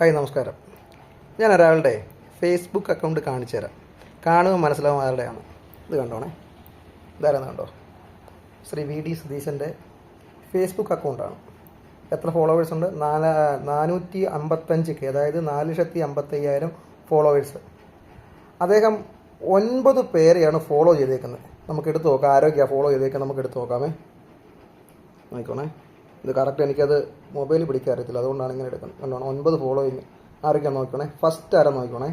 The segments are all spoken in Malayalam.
ഹായ് നമസ്കാരം. ഞാൻ ഒരാളുടെ ഫേസ്ബുക്ക് അക്കൗണ്ട് കാണിച്ചു തരാം. കാണുമ്പോൾ മനസ്സിലാവും ആരുടെയാണ്. ഇത് കണ്ടോണേ. ഇതാരെന്ന് കണ്ടോ? ശ്രീ വി ഡി സതീശന്റെ ഫേസ്ബുക്ക് അക്കൗണ്ടാണ് എത്ര ഫോളോവേഴ്സ് ഉണ്ട്? നാല് നാനൂറ്റി അമ്പത്തഞ്ച് കെ അതായത് നാല് ലക്ഷത്തി അമ്പത്തയ്യായിരം ഫോളോവേഴ്സ് അദ്ദേഹം ഒൻപത് പേരെയാണ് ഫോളോ ചെയ്തേക്കുന്നത്. നമുക്ക് എടുത്ത് നോക്കാം. ആരോഗ്യ ഫോളോ ചെയ്തേക്കാൻ നമുക്ക് എടുത്ത് നോക്കാമേ. നോക്കണേ ഇത് കറക്റ്റ് എനിക്കത് മൊബൈൽ പിടിക്കാൻ അറിയത്തില്ല. അതുകൊണ്ടാണ് ഇങ്ങനെ എടുക്കുന്നത്. കണ്ടോ ഒൻപത് ഫോളോയിങ് ആരൊക്കെയാണ് നോക്കണേ? ഫസ്റ്റ് ആരാ നോക്കണേ?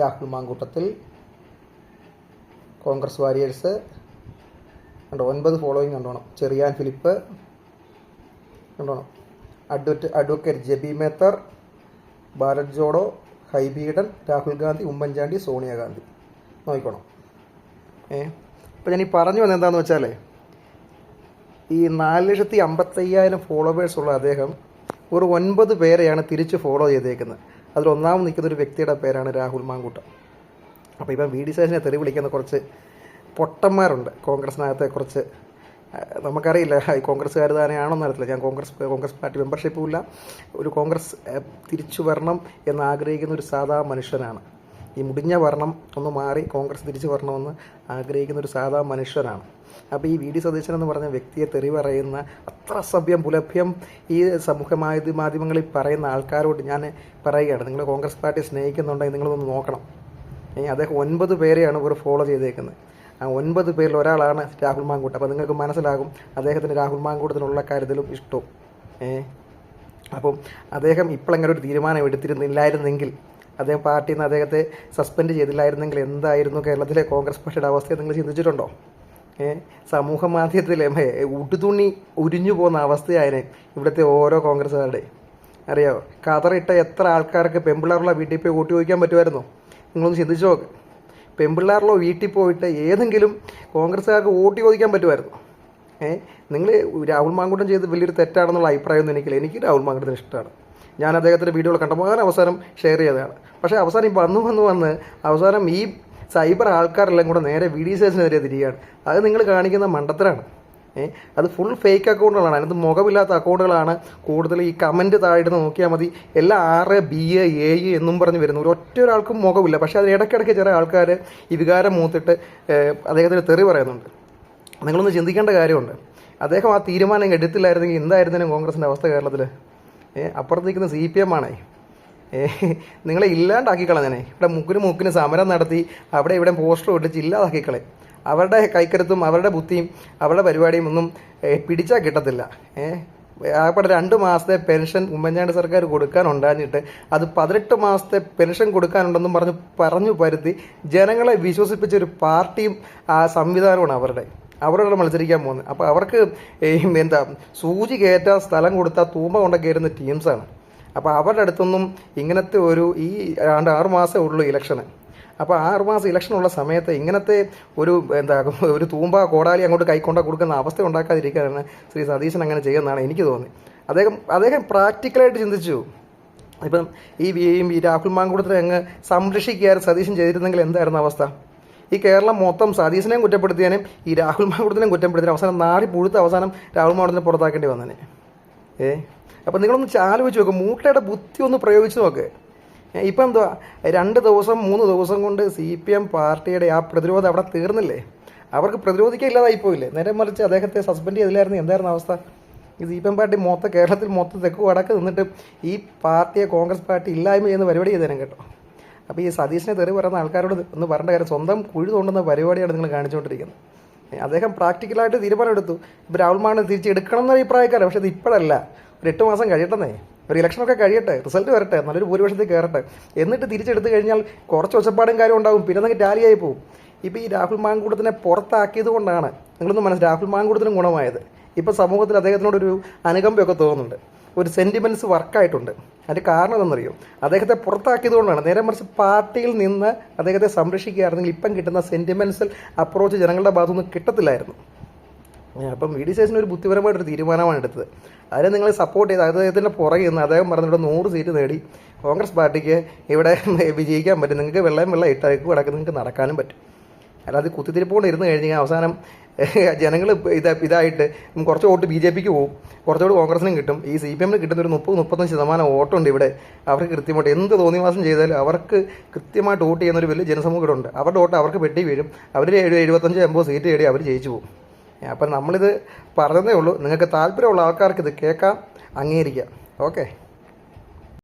രാഹുൽ മാങ്കൂട്ടത്തിൽ കോൺഗ്രസ് വാരിയേഴ്സ്. കണ്ടോ? ഒൻപത് ഫോളോയിങ് കണ്ടോണം. ചെറിയാൻ ഫിലിപ്പ്. കണ്ടോണം? അഡ്വറ്റ് അഡ്വക്കേറ്റ് ജബി മേത്തർ ഭാരത് ജോഡോ ഹൈബീഡൻ രാഹുൽ ഗാന്ധി ഉമ്മൻചാണ്ടി സോണിയാഗാന്ധി നോക്കിക്കോണം ഏ? അപ്പോൾ ഞാൻ ഈ പറഞ്ഞു വന്നത് എന്താണെന്ന് വെച്ചാലേ ഈ നാല് ലക്ഷത്തി അമ്പത്തയ്യായിരം ഫോളോവേഴ്സ് ഉള്ള അദ്ദേഹം ഒരു ഒൻപത് പേരെയാണ് തിരിച്ച് ഫോളോ ചെയ്തേക്കുന്നത്. അതിൽ ഒന്നാമത് നിൽക്കുന്ന ഒരു വ്യക്തിയുടെ പേരാണ് രാഹുൽ മാങ്കൂട്ടം. അപ്പോൾ ഇപ്പം വി ഡി സേഷനെ തെറി വിളിക്കുന്ന കുറച്ച് പൊട്ടന്മാരുണ്ട്. കോൺഗ്രസിനകത്തെ കുറച്ച് നമുക്കറിയില്ല കോൺഗ്രസ്സുകാർ തന്നെയാണോന്ന് അറിയത്തില്ല. ഞാൻ കോൺഗ്രസ് കോൺഗ്രസ് പാർട്ടി മെമ്പർഷിപ്പും ഇല്ല. ഒരു കോൺഗ്രസ് തിരിച്ചു വരണം എന്ന് ആഗ്രഹിക്കുന്ന ഒരു സാധാ മനുഷ്യനാണ്. ഈ മുടിഞ്ഞ വർണം ഒന്ന് മാറി കോൺഗ്രസ് തിരിച്ചു വരണമെന്ന് ആഗ്രഹിക്കുന്ന ഒരു സാധാ മനുഷ്യനാണ്. അപ്പോൾ ഈ വി ഡി സതീശൻ എന്ന് പറഞ്ഞ വ്യക്തിയെ തെറി പറയുന്ന അത്ര സഭ്യം പുലഭ്യം ഈ സമൂഹ മാധ്യമങ്ങളിൽ പറയുന്ന ആൾക്കാരോട് ഞാൻ പറയുകയാണ്. നിങ്ങൾ കോൺഗ്രസ് പാർട്ടി സ്നേഹിക്കുന്നുണ്ടെങ്കിൽ നിങ്ങളൊന്ന് നോക്കണം. അദ്ദേഹം ഒൻപത് പേരെയാണ് ഇവർ ഫോളോ ചെയ്തേക്കുന്നത്. ആ ഒൻപത് പേരിൽ ഒരാളാണ് രാഹുൽ മാങ്കൂട്ട്. അപ്പോൾ നിങ്ങൾക്ക് മനസ്സിലാകും അദ്ദേഹത്തിന് രാഹുൽ മാങ്കൂട്ടത്തിനുള്ള കാര്യത്തിലും ഇഷ്ടവും. ഏ അപ്പം അദ്ദേഹം ഇപ്പോഴെങ്ങനെ ഒരു തീരുമാനം എടുത്തിരുന്നില്ലായിരുന്നെങ്കിൽ അദ്ദേഹം പാർട്ടിയിൽ നിന്ന് അദ്ദേഹത്തെ സസ്പെൻഡ് ചെയ്തില്ലായിരുന്നെങ്കിൽ എന്തായിരുന്നു കേരളത്തിലെ കോൺഗ്രസ് പാർട്ടിയുടെ അവസ്ഥ നിങ്ങൾ ചിന്തിച്ചിട്ടുണ്ടോ? സമൂഹ മാധ്യമത്തിലെ ഉടുതുണി ഉരിഞ്ഞു പോകുന്ന അവസ്ഥയായിരുന്നു ഇവിടുത്തെ ഓരോ കോൺഗ്രസ്സുകാരുടെ. അറിയാമോ കതറിട്ട എത്ര ആൾക്കാർക്ക് പെമ്പിള്ളാറുള്ള വീട്ടിൽ പോയി വോട്ട് ചോദിക്കാൻ പറ്റുമായിരുന്നോ? നിങ്ങളൊന്ന് ചിന്തിച്ചു നോക്ക്. പെമ്പിള്ളാറിലോ വീട്ടിൽ പോയിട്ട് ഏതെങ്കിലും കോൺഗ്രസ്സുകാർക്ക് വോട്ട് ചോദിക്കാൻ പറ്റുമായിരുന്നു? ഏഹ് നിങ്ങൾ രാഹുൽ മാങ്കൂട്ടം ചെയ്ത് വലിയൊരു തെറ്റാണെന്നുള്ള അഭിപ്രായമൊന്നും എനിക്കില്ല. എനിക്ക് രാഹുൽ മാങ്കൂട്ടത്തിന് ഇഷ്ടമാണ്. ഞാൻ അദ്ദേഹത്തിന്റെ വീഡിയോകൾ കണ്ടപ്പോൾ അങ്ങനെ അവസാനം ഷെയർ ചെയ്തതാണ്. പക്ഷേ അവസാനം ഈ വന്ന് വന്ന് വന്ന് അവസാനം ഈ സൈബർ ആൾക്കാരെല്ലാം കൂടെ നേരെ വി ഡി സേഴ്സിനെതിരെ തിരികെയാണ് അത് നിങ്ങൾ കാണിക്കുന്ന മണ്ടത്തരാണ്. അത് ഫുൾ ഫേക്ക് അക്കൗണ്ടുകളാണ് അതിനകത്ത് മുഖമില്ലാത്ത അക്കൗണ്ടുകളാണ് കൂടുതൽ ഈ കമന്റ് താഴെ നോക്കിയാൽ മതി. എല്ലാ ആറ് ബി എ എ എന്നും പറഞ്ഞ് വരുന്നു ഒരു ഒറ്റ ഒരാൾക്കും മുഖമില്ല. പക്ഷേ അത് ഇടയ്ക്കിടയ്ക്ക് ചില ആൾക്കാർ ഈ വികാരം മൂത്തിട്ട് അദ്ദേഹത്തിന് തെറി പറയുന്നുണ്ട്. നിങ്ങളൊന്ന് ചിന്തിക്കേണ്ട കാര്യമുണ്ട്. അദ്ദേഹം ആ തീരുമാനം എടുത്തില്ലായിരുന്നെങ്കിൽ എന്തായിരുന്നേനും കോൺഗ്രസിന്റെ അവസ്ഥ കേരളത്തിൽ ഏ അപ്പുറത്തേക്കുന്ന സി പി എം ആണേ. നിങ്ങളെ ഇല്ലാണ്ടാക്കി കളഞ്ഞനെ ഇവിടെ മുക്കിന് മുക്കിന് സമരം നടത്തി അവിടെ ഇവിടെ പോസ്റ്റർ ഒട്ടിച്ച് ഇല്ലാതാക്കി കളയും അവരുടെ കൈക്കരുത്തും അവരുടെ ബുദ്ധിയും അവരുടെ പരിപാടിയും ഒന്നും പിടിച്ചാൽ കിട്ടത്തില്ല. ഏഹ് രണ്ട് മാസത്തെ പെൻഷൻ ഉമ്മൻചാണ്ടി സർക്കാർ കൊടുക്കാനുണ്ടാഞ്ഞിട്ട് അത് പതിനെട്ട് മാസത്തെ പെൻഷൻ കൊടുക്കാനുണ്ടെന്നും പറഞ്ഞ് പറഞ്ഞു പരുത്തി ജനങ്ങളെ വിശ്വസിപ്പിച്ച ഒരു പാർട്ടിയും ആ സംവിധാനമാണ് അവരുടെ. അവരോട് മത്സരിക്കാൻ പോകുന്നത്. അപ്പോൾ അവർക്ക് എന്താ സൂചി കയറ്റാൻ സ്ഥലം കൊടുത്താൽ തൂമ്പ കൊണ്ട കയറുന്ന ടീംസാണ് അപ്പോൾ അവരുടെ അടുത്തൊന്നും ഇങ്ങനത്തെ ഒരു ഈ ആണ്ട് ആറ് മാസമേ ഉള്ളൂ ഇലക്ഷന്. അപ്പോൾ ആറ് മാസം ഇലക്ഷൻ ഉള്ള സമയത്ത് ഇങ്ങനത്തെ ഒരു എന്താ ഒരു തൂമ്പ കോടാലി അങ്ങോട്ട് കൈക്കൊണ്ട കൊടുക്കുന്ന അവസ്ഥ ഉണ്ടാക്കാതിരിക്കാനാണ് ശ്രീ സതീശൻ അങ്ങനെ ചെയ്യുന്നതാണ് എനിക്ക് തോന്നി അദ്ദേഹം അദ്ദേഹം പ്രാക്ടിക്കലായിട്ട് ചിന്തിച്ചു. ഇപ്പം ഈ രാഹുൽ മാങ്കൂടത്തിനെ അങ്ങ് സംരക്ഷിക്കുകയായിരുന്നു സതീശൻ ചെയ്തിരുന്നെങ്കിൽ എന്തായിരുന്നു അവസ്ഥ? ഈ കേരളം മൊത്തം സതീശനെയും കുറ്റപ്പെടുത്തിയാനും ഈ രാഹുൽ മാങ്കൂടത്തിനെയും കുറ്റപ്പെടുത്തിയാലും അവസാനം നാടി പുഴുത്ത അവസാനം രാഹുൽ മാങ്കൂടത്തിനെ പുറത്താക്കേണ്ടി വന്നേനെ ഏ? അപ്പം നിങ്ങളൊന്ന് ചാലോചിച്ച് നോക്ക് മൂട്ടയുടെ ബുദ്ധി ഒന്ന് പ്രയോഗിച്ച് നോക്ക്. ഇപ്പം എന്തുവാ? രണ്ട് ദിവസം മൂന്ന് ദിവസം കൊണ്ട് സി പി എം പാർട്ടിയുടെ ആ പ്രതിരോധം അവിടെ തീർന്നില്ലേ? അവർക്ക് പ്രതിരോധിക്കാൻ ഇല്ലാതായിപ്പോയില്ലേ നേരെ മറിച്ച് അദ്ദേഹത്തെ സസ്പെൻഡ് ചെയ്തില്ലായിരുന്നു. എന്തായിരുന്നു അവസ്ഥ? ഈ സി പി എം പാർട്ടി മൊത്തം കേരളത്തിൽ മൊത്തം തെക്ക് വടക്ക് നിന്നിട്ട് ഈ പാർട്ടിയെ കോൺഗ്രസ് പാർട്ടി ഇല്ലായ്മ ചെയ്യുന്ന പരിപാടി ചെയ്തേനെ കേട്ടോ. അപ്പോൾ ഈ സതീശനെ തെറി പറയുന്ന ആൾക്കാരോട് ഒന്ന് പറയേണ്ട കാര്യം സ്വന്തം കുഴി തോണ്ടുന്ന പരിപാടിയാണ് നിങ്ങൾ കാണിച്ചുകൊണ്ടിരിക്കുന്നത്. അദ്ദേഹം പ്രാക്ടിക്കലായിട്ട് തീരുമാനം എടുത്തു ഇപ്പോൾ രാഹുൽ മാണി തിരിച്ചെടുക്കണം എന്ന അഭിപ്രായക്കാരൻ പക്ഷേ ഇത് ഇപ്പോഴല്ല. ഒരു എട്ട് മാസം കഴിയട്ടെന്നേ. ഒരു ഇലക്ഷനൊക്കെ കഴിയട്ടെ റിസൾട്ട് വരട്ടെ നല്ലൊരു ഭൂരിപക്ഷത്തിൽ കയറട്ടെ. എന്നിട്ട് തിരിച്ചെടുത്ത് കഴിഞ്ഞാൽ കുറച്ച് ഒച്ചപ്പാടും കാര്യം ഉണ്ടാവും പിന്നെ നിങ്ങൾക്ക് ടാലിയായി പോകും ഇപ്പോൾ ഈ രാഹുൽ മാങ്കൂടത്തിനെ പുറത്താക്കിയത് കൊണ്ടാണ് നിങ്ങളൊന്ന് മനസ്സിൽ രാഹുൽ മാങ്കൂടത്തിനും ഗുണമായത്. ഇപ്പോൾ സമൂഹത്തിൽ അദ്ദേഹത്തിനോടൊരു അനുകമ്പയൊക്കെ തോന്നുന്നുണ്ട്. ഒരു സെന്റിമെന്റ്സ് വർക്കായിട്ടുണ്ട് അതിന്റെ കാരണം എന്തെന്നറിയോ അദ്ദേഹത്തെ പുറത്താക്കിയതുകൊണ്ടാണ്. നേരെ മറിച്ച് പാർട്ടിയിൽ നിന്ന് അദ്ദേഹത്തെ സംരക്ഷിക്കുകയായിരുന്നെങ്കിൽ ഇപ്പം കിട്ടുന്ന സെന്റിമെൻസൽ അപ്രോച്ച് ജനങ്ങളുടെ ഭാഗത്തുനിന്ന് കിട്ടത്തില്ലായിരുന്നു. അപ്പം വി ഡി ശേഷൻ ഒരു ബുദ്ധിപരമായിട്ടൊരു തീരുമാനമാണ് എടുത്തത്. അതിനെ നിങ്ങൾ സപ്പോർട്ട് ചെയ്ത് അദ്ദേഹത്തിന്റെ പുറകെ നിന്ന് അദ്ദേഹം പറഞ്ഞിട്ട് നൂറ് സീറ്റ് നേടി. കോൺഗ്രസ് പാർട്ടിക്ക് ഇവിടെ വിജയിക്കാൻ പറ്റും. നിങ്ങൾക്ക് വെള്ളം വെള്ളം ഇട്ടേക്ക് കിടക്ക്. നിങ്ങൾക്ക് നടക്കാനും പറ്റും. അല്ലാതെ കുത്തിത്തിരിപ്പോണ്ട് ഇരുന്ന് കഴിഞ്ഞാൽ അവസാനം ജനങ്ങൾ ഇത് ഇതായിട്ട് കുറച്ച് വോട്ട് ബി ജെ പിക്ക് പോകും കുറച്ചുകൂടി കോൺഗ്രസിനും കിട്ടും. ഈ സി പി എമ്മിന് കിട്ടുന്ന ഒരു മുപ്പത് മുപ്പത്തഞ്ച് ശതമാനം വോട്ടുണ്ട് ഇവിടെ. അവർക്ക് കൃത്യമായിട്ട് എന്ത് തോന്നിവാസം ചെയ്താലും അവർക്ക് കൃത്യമായിട്ട് വോട്ട് ചെയ്യുന്ന ഒരു വലിയ ജനസമൂഹം ഇവിടെ ഉണ്ട്. അവരുടെ വോട്ട് അവർക്ക് പെട്ടി വീഴും. അവർ എഴുപത്തഞ്ച് എൺപത് സീറ്റ് നേടി അവർ ജയിച്ചു പോകും അപ്പം നമ്മളിത് പറഞ്ഞതേ ഉള്ളൂ. നിങ്ങൾക്ക് താല്പര്യമുള്ള ആൾക്കാർക്ക് ഇത് കേൾക്കാം അംഗീകരിക്കാം. ഓക്കെ.